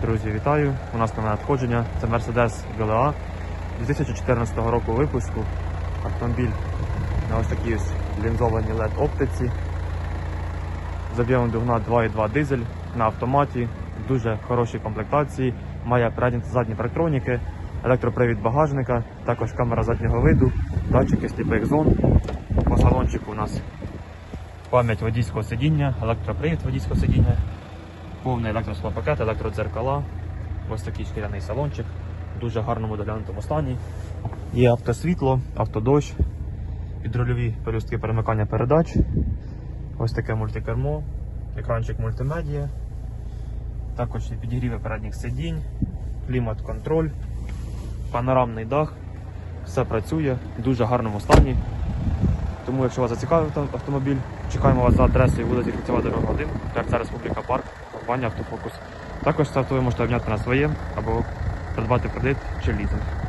Друзі, вітаю! У нас нове надходження. Це Mercedes GLA 2014 року випуску. Автомобіль на ось такій ось лінзованій LED оптиці. З об'ємом двигуна 2.2 дизель на автоматі, в дуже хорошій комплектації. Має передні та задні парктроніки, електропривід багажника, також камера заднього виду, датчики сліпих зон. По салончику у нас пам'ять водійського сидіння, електропривід водійського сидіння, повний електросклопакет, електродзеркала. Ось такий шкіряний салончик, в дуже гарному доглянутому стані. Є автосвітло, автодощ, підрульові пелюстки перемикання передач. Ось таке мультикермо, екранчик мультимедіа. Також підігріви передніх сидінь, клімат-контроль, панорамний дах. Все працює в дуже гарному стані. Тому, якщо вас зацікавив автомобіль, чекаємо вас за адресою вулиці Кільцева дорога 1, ТРЦ Республіка Парк, компанія Автофокус. Також це ви можете обняти на своє або придбати кредит чи лізинг.